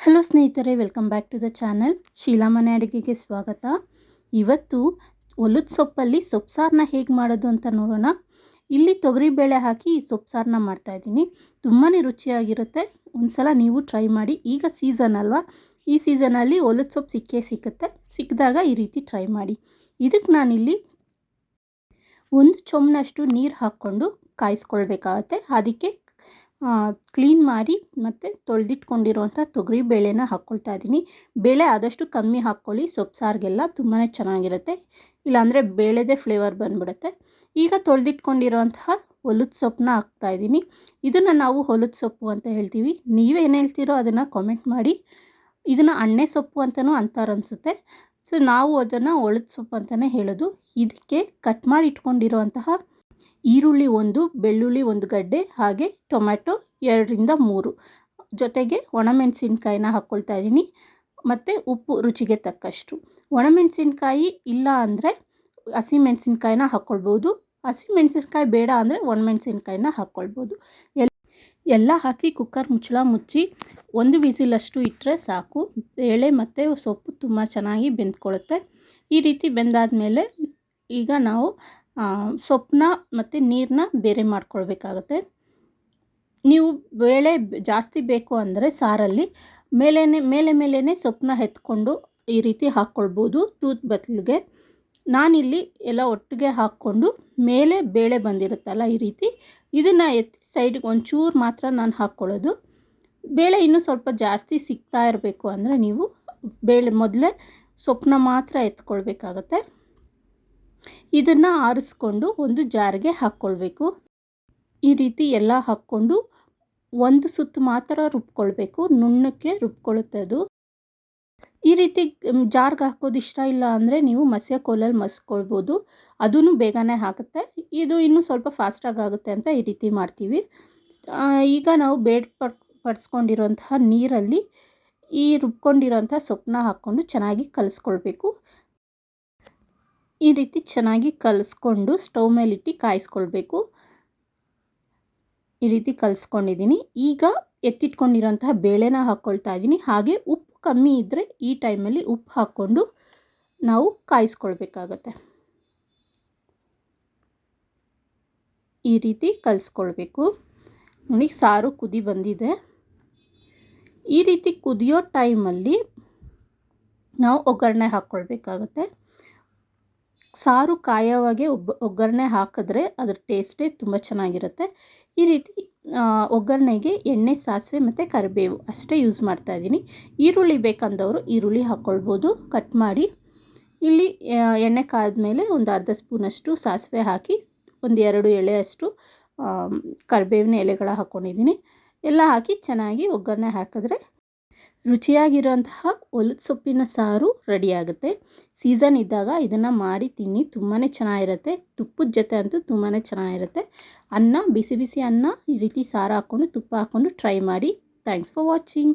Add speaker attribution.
Speaker 1: Hello ಸ್ನೇಹಿತರೆ, welcome back to the channel. Sheela ಮನೆ ಅಡುಗೆಗೆ ಸ್ವಾಗತ. ಇವತ್ತು ಒಲದ ಸೊಪ್ಪಲ್ಲಿ ಸೊಪ್ಪು ಹೇಗೆ ಮಾಡೋದು ಅಂತ ನೋಡೋಣ. ಇಲ್ಲಿ ತೊಗರಿಬೇಳೆ ಹಾಕಿ ಈ ಸೊಪ್ಪು ಸಾರನ್ನ ಮಾಡ್ತಾಯಿದ್ದೀನಿ ತುಂಬಾ ರುಚಿಯಾಗಿರುತ್ತೆ. ಒಂದ್ಸಲ ನೀವು ಟ್ರೈ ಮಾಡಿ. ಈಗ ಸೀಸನ್ ಅಲ್ವಾ? ಈ ಸೀಸನಲ್ಲಿ ಒಲದ ಸೊಪ್ಪು ಸಿಕ್ಕೇ ಸಿಕ್ಕುತ್ತೆ. ಸಿಕ್ಕಿದಾಗ ಈ ರೀತಿ ಟ್ರೈ ಮಾಡಿ. ಇದಕ್ಕೆ ನಾನಿಲ್ಲಿ ಒಂದು ಚೊಮ್ಮನಷ್ಟು ನೀರು ಹಾಕ್ಕೊಂಡು ಕಾಯಿಸ್ಕೊಳ್ಬೇಕಾಗತ್ತೆ. ಅದಕ್ಕೆ ಕ್ಲೀನ್ ಮಾಡಿ ಮತ್ತು ತೊಳೆದಿಟ್ಕೊಂಡಿರುವಂಥ ತೊಗರಿ ಬೇಳೆನ ಹಾಕ್ಕೊಳ್ತಾ ಇದ್ದೀನಿ. ಬೇಳೆ ಆದಷ್ಟು ಕಮ್ಮಿ ಹಾಕ್ಕೊಳ್ಳಿ, ಸೊಪ್ಪು ಸಾರಿಗೆಲ್ಲ ತುಂಬಾ ಚೆನ್ನಾಗಿರುತ್ತೆ. ಇಲ್ಲಾಂದರೆ ಬೇಳೆದೇ ಫ್ಲೇವರ್ ಬಂದ್ಬಿಡುತ್ತೆ. ಈಗ ತೊಳೆದಿಟ್ಕೊಂಡಿರೋಂತಹ ಹೊಲದ ಸೊಪ್ಪನ್ನ ಹಾಕ್ತಾಯಿದ್ದೀನಿ ಇದನ್ನು ನಾವು ಹೊಲದ ಸೊಪ್ಪು ಅಂತ ಹೇಳ್ತೀವಿ. ನೀವೇನು ಹೇಳ್ತೀರೋ ಅದನ್ನು ಕಾಮೆಂಟ್ ಮಾಡಿ. ಇದನ್ನು ಅಣ್ಣೆ ಸೊಪ್ಪು ಅಂತಲೂ ಅಂತಾರೆ ಅನಿಸುತ್ತೆ. ಸೊ ನಾವು ಅದನ್ನು ಹೊಲದ ಸೊಪ್ಪು ಅಂತಲೇ ಹೇಳೋದು. ಇದಕ್ಕೆ ಕಟ್ ಮಾಡಿ ಇಟ್ಕೊಂಡಿರೋಂತಹ ಈರುಳ್ಳಿ ಒಂದು, ಬೆಳ್ಳುಳ್ಳಿ ಒಂದು ಗಡ್ಡೆ, ಹಾಗೆ ಟೊಮ್ಯಾಟೊ ಎರಡರಿಂದ ಮೂರು. ಜೊತೆಗೆ ಒಣಮೆಣಸಿನ್ಕಾಯಿನ ಹಾಕ್ಕೊಳ್ತಾ ಇದ್ದೀನಿ. ಮತ್ತು ಉಪ್ಪು ರುಚಿಗೆ ತಕ್ಕಷ್ಟು. ಒಣಮೆಣಸಿನ್ಕಾಯಿ ಇಲ್ಲ ಅಂದರೆ ಹಸಿಮೆಣಸಿನ್ಕಾಯಿನ ಹಾಕ್ಕೊಳ್ಬೋದು ಹಸಿಮೆಣಸಿನ್ಕಾಯಿ ಬೇಡ ಅಂದರೆ ಒಣಮೆಣಸಿನ್ಕಾಯಿನ ಹಾಕ್ಕೊಳ್ಬೋದು ಎಲ್ ಎಲ್ಲ ಹಾಕಿ ಕುಕ್ಕರ್ ಮುಚ್ಚಳ ಮುಚ್ಚಿ ಒಂದು ವಿಸಿಲಷ್ಟು ಇಟ್ಟರೆ ಸಾಕು. ಬೇಳೆ ಮತ್ತು ಸೊಪ್ಪು ತುಂಬ ಚೆನ್ನಾಗಿ ಬೆಂದ್ಕೊಳ್ಳುತ್ತೆ ಈ ರೀತಿ ಬೆಂದಾದ ಮೇಲೆ ಈಗ ನಾವು ಸೊಪ್ಪನ್ನ ಮತ್ತು ನೀರನ್ನ ಬೇರೆ ಮಾಡ್ಕೊಳ್ಬೇಕಾಗತ್ತೆ. ನೀವು ಬೇಳೆ ಜಾಸ್ತಿ ಬೇಕು ಅಂದರೆ ಸಾರಲ್ಲಿ ಮೇಲೇ ಮೇಲೆ ಮೇಲೇ ಸೊಪ್ಪನ್ನ ಎತ್ಕೊಂಡು ಈ ರೀತಿ ಹಾಕ್ಕೊಳ್ಬೋದು ತೂತ್ ಬತ್ತಲಿಗೆ ನಾನಿಲ್ಲಿ ಎಲ್ಲ ಒಟ್ಟಿಗೆ ಹಾಕ್ಕೊಂಡು ಮೇಲೆ ಬೇಳೆ ಬಂದಿರುತ್ತಲ್ಲ ಈ ರೀತಿ, ಇದನ್ನು ಎತ್ತಿ ಸೈಡ್ಗೆ ಒಂಚೂರು ಮಾತ್ರ ನಾನು ಹಾಕ್ಕೊಳ್ಳೋದು. ಬೇಳೆ ಇನ್ನೂ ಸ್ವಲ್ಪ ಜಾಸ್ತಿ ಸಿಗ್ತಾ ಇರಬೇಕು ಅಂದರೆ ನೀವು ಬೇಳೆ ಮೊದಲೇ ಸೊಪ್ಪನ್ನ ಮಾತ್ರ ಎತ್ಕೊಳ್ಬೇಕಾಗತ್ತೆ. ಇದನ್ನು ಆರಿಸ್ಕೊಂಡು ಒಂದು ಜಾರಿಗೆ ಹಾಕ್ಕೊಳ್ಬೇಕು. ಈ ರೀತಿ ಎಲ್ಲ ಹಾಕ್ಕೊಂಡು ಒಂದು ಸುತ್ತು ಮಾತ್ರ ರುಬ್ಕೊಳ್ಬೇಕು. ನುಣ್ಣಕ್ಕೆ ರುಬ್ಕೊಳ್ಳುತ್ತೆ ಅದು. ಈ ರೀತಿ ಜಾರ್ಗೆ ಹಾಕೋದು ಇಷ್ಟ ಇಲ್ಲ ಅಂದರೆ ನೀವು ಮಸಿಯ ಕೋಲಲ್ಲಿ ಮಸ್ಕೊಳ್ಬೋದು. ಅದೂ ಬೇಗನೆ ಆಗುತ್ತೆ ಇದು ಇನ್ನೂ ಸ್ವಲ್ಪ ಫಾಸ್ಟಾಗಿ ಆಗುತ್ತೆ ಅಂತ ಈ ರೀತಿ ಮಾಡ್ತೀವಿ. ಈಗ ನಾವು ಬೇಡ ಪಡ್, ಪಡಿಸ್ಕೊಂಡಿರೋಂತಹ ನೀರಲ್ಲಿ ಈ ರುಬ್ಕೊಂಡಿರೋಂಥ ಸೊಪ್ಪನ್ನ ಹಾಕ್ಕೊಂಡು ಚೆನ್ನಾಗಿ ಕಲಿಸ್ಕೊಳ್ಬೇಕು. ಈ ರೀತಿ ಚೆನ್ನಾಗಿ ಕಲಿಸ್ಕೊಂಡು ಸ್ಟವ್ ಮೇಲಿಟ್ಟು ಕಾಯಿಸ್ಕೊಳ್ಬೇಕು. ಈ ರೀತಿ ಕಲಿಸ್ಕೊಂಡಿದ್ದೀನಿ. ಈಗ ಎತ್ತಿಟ್ಕೊಂಡಿರೋಂತಹ ಬೇಳೆನ ಹಾಕ್ಕೊಳ್ತಾ ಇದ್ದೀನಿ. ಹಾಗೆ ಉಪ್ಪು ಕಮ್ಮಿ ಇದ್ದರೆ ಈ ಟೈಮಲ್ಲಿ ಉಪ್ಪು ಹಾಕ್ಕೊಂಡು ನಾವು ಕಾಯಿಸ್ಕೊಳ್ಬೇಕಾಗತ್ತೆ. ಈ ರೀತಿ ಕಲಿಸ್ಕೊಳ್ಬೇಕು. ನೋಡಿ, ಸಾರು ಕುದಿ ಬಂದಿದೆ. ಈ ರೀತಿ ಕುದಿಯೋ ಟೈಮಲ್ಲಿ ನಾವು ಒಗ್ಗರಣೆ ಹಾಕ್ಕೊಳ್ಬೇಕಾಗತ್ತೆ. ಸಾರು ಕಾಯೋವಾಗೆ ಒಬ್ಬ, ಒಗ್ಗರಣೆ ಹಾಕಿದ್ರೆ ಅದ್ರ ಟೇಸ್ಟೇ ತುಂಬ ಚೆನ್ನಾಗಿರುತ್ತೆ. ಈ ರೀತಿ ಒಗ್ಗರಣೆಗೆ ಎಣ್ಣೆ, ಸಾಸಿವೆ ಮತ್ತು ಕರಿಬೇವು ಅಷ್ಟೇ ಯೂಸ್ ಮಾಡ್ತಾ ಇದ್ದೀನಿ. ಈರುಳ್ಳಿ ಬೇಕಂದವರು ಈರುಳ್ಳಿ ಹಾಕ್ಕೊಳ್ಬೋದು ಕಟ್ ಮಾಡಿ ಇಲ್ಲಿ ಎಣ್ಣೆ ಕಾದ್ಮೇಲೆ ಒಂದು ಅರ್ಧ ಸ್ಪೂನಷ್ಟು ಸಾಸಿವೆ ಹಾಕಿ ಒಂದು ಎರಡು ಎಳೆಯಷ್ಟು ಕರಿಬೇವಿನ ಎಲೆಗಳ ಹಾಕ್ಕೊಂಡಿದ್ದೀನಿ ಎಲ್ಲ ಹಾಕಿ ಚೆನ್ನಾಗಿ ಒಗ್ಗರಣೆ ಹಾಕಿದ್ರೆ ರುಚಿಯಾಗಿರೋಂತಹ ಹೊಲದ ಸೊಪ್ಪಿನ ಸಾರು ರೆಡಿಯಾಗುತ್ತೆ. ಸೀಸನ್ ಇದ್ದಾಗ ಇದನ್ನು ಮಾಡಿ ತಿನ್ನಿ ತುಂಬಾ ಚೆನ್ನಾಗಿರುತ್ತೆ. ತುಪ್ಪದ ಜೊತೆ ಅಂತೂ ತುಂಬಾ ಚೆನ್ನಾಗಿರುತ್ತೆ. ಅನ್ನ, ಬಿಸಿ ಬಿಸಿ ಅನ್ನ, ಈ ರೀತಿ ಸಾರು ಹಾಕ್ಕೊಂಡು ತುಪ್ಪ ಹಾಕ್ಕೊಂಡು ಟ್ರೈ ಮಾಡಿ. Thanks for watching.